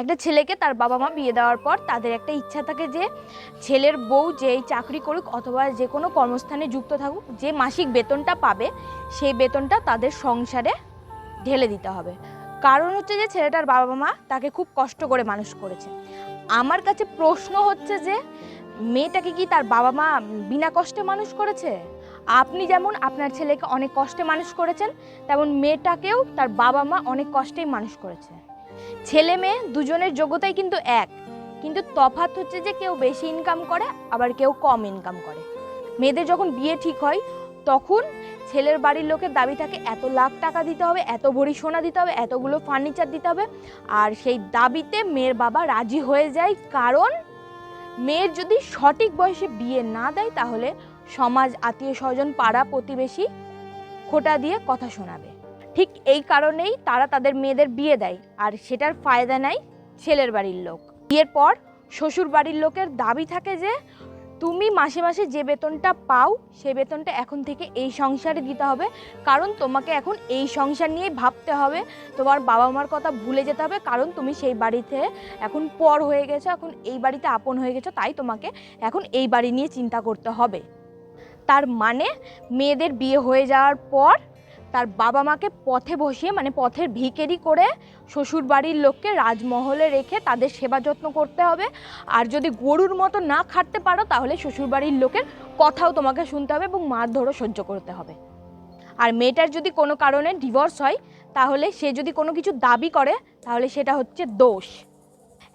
একটা ছেলেকে তার বাবা মা বিয়ে দেওয়ার পর তাদের একটা ইচ্ছা থাকে যে ছেলের বউ যেই চাকরি করুক অথবা যে কোনো কর্মস্থানে যুক্ত থাকুক, যে মাসিক বেতনটা পাবে সেই বেতনটা তাদের সংসারে ঢেলে দিতে হবে। কারণ হচ্ছে যে ছেলেটার বাবা মা তাকে খুব কষ্ট করে মানুষ করেছে। আমার কাছে প্রশ্ন হচ্ছে যে মেয়েটাকে কি তার বাবা মা বিনা কষ্টে মানুষ করেছে? আপনি যেমন আপনার ছেলেকে অনেক কষ্টে মানুষ করেছেন, তেমন মেয়েটাকেও তার বাবা মা অনেক কষ্টেই মানুষ করেছে। ছেলে মেয়ে দুজনের যোগ্যতাই কিন্তু এক। কিন্তু তফাত হচ্ছে যে কেউ বেশি ইনকাম করে, আবার কেউ কম ইনকাম করে। মেয়েদের যখন বিয়ে ঠিক হয়, তখন ছেলের বাড়ির লোকের দাবি থাকে এত লাখ টাকা দিতে হবে, এত ভরি সোনা দিতে হবে, এতগুলো ফার্নিচার দিতে হবে, আর সেই দাবিতে মেয়ের বাবা রাজি হয়ে যায়। কারণ মেয়ের যদি সঠিক বয়সে বিয়ে না দেয়, তাহলে সমাজ আত্মীয় স্বজন পাড়া প্রতিবেশী খোটা দিয়ে কথা শোনাবে। ঠিক এই কারণেই তারা তাদের মেয়েদের বিয়ে দেয়, আর সেটার ফায়দা নেয় ছেলের বাড়ির লোক। বিয়ের পর শ্বশুর বাড়ির লোকের দাবি থাকে যে, তুমি মাসে মাসে যে বেতনটা পাও সেই বেতনটা এখন থেকে এই সংসারে দিতে হবে। কারণ তোমাকে এখন এই সংসার নিয়ে ভাবতে হবে। তোমার বাবা মার কথা ভুলে যেতে হবে। কারণ তুমি সেই বাড়িতে এখন পর হয়ে গেছো, এখন এই বাড়িতে আপন হয়ে গেছো, তাই তোমাকে এখন এই বাড়ি নিয়ে চিন্তা করতে হবে। তার মানে মেয়েদের বিয়ে হয়ে যাওয়ার পর তার বাবা মাকে পথে বসিয়ে মানে পথের ভিকেরি করে শ্বশুর বাড়ির লোককে রাজমহলে রেখে তাদের সেবা যত্ন করতে হবে। আর যদি গরুর মতো না খাটতে পারো, তাহলে শ্বশুর বাড়ির লোকের কথাও তোমাকে শুনতে হবে এবং মার মারধরও সহ্য করতে হবে। আর মেয়েটার যদি কোনো কারণে ডিভোর্স হয়, তাহলে সে যদি কোনো কিছু দাবি করে, তাহলে সেটা হচ্ছে দোষ।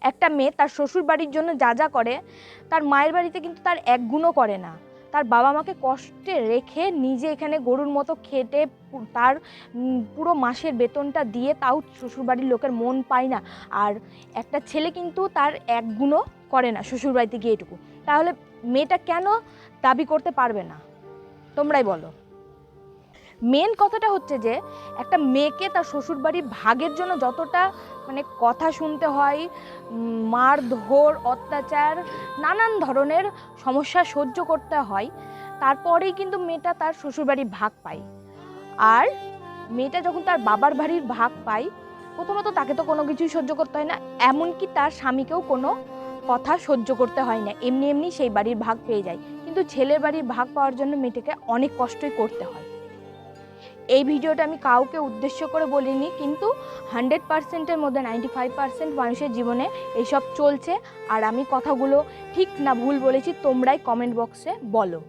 একটা মেয়ে তার শ্বশুর বাড়ির জন্য যা যা করে, তার মায়ের বাড়িতে কিন্তু তার এক গুণও করে না। তার বাবা মাকে কষ্টে রেখে নিজে এখানে গরুর মতো খেটে তার পুরো মাসের বেতনটা দিয়ে তাও শ্বশুরবাড়ির লোকের মন পায় না। আর একটা ছেলে কিন্তু তার এক গুণও করে না শ্বশুরবাড়িতে গিয়ে এটুকু। তাহলে মেয়েটা কেন দাবি করতে পারবে না? তোমরাই বলো। মেন কথাটা হচ্ছে যে, একটা মেয়েকে তার শ্বশুরবাড়ির ভাগের জন্য যতটা মানে কথা শুনতে হয় মারধর, অত্যাচার, নানান ধরনের সমস্যা সহ্য করতে হয়, তারপরেই কিন্তু মেয়েটা তার শ্বশুরবাড়ির ভাগ পায়। আর মেয়েটা যখন তার বাবার বাড়ির ভাগ পায়, প্রথমত তাকে তো কোনো কিছুই সহ্য করতে হয় না, এমনকি তার স্বামীকেও কোনো কথা সহ্য করতে হয় না, এমনি এমনি সেই বাড়ির ভাগ পেয়ে যায়। কিন্তু ছেলের বাড়ির ভাগ পাওয়ার জন্য মেয়েটাকে অনেক কষ্টই করতে হয়। এই ভিডিওটা আমি কাউকে উদ্দেশ্য করে বলিনি, কিন্তু হান্ড্রেড পার্সেন্টের মধ্যে নাইনটি ফাইভ পার্সেন্ট মানুষের জীবনে এইসব চলছে। আর আমি কথাগুলো ঠিক না ভুল বলেছি, তোমরাই কমেন্ট বক্সে বলো।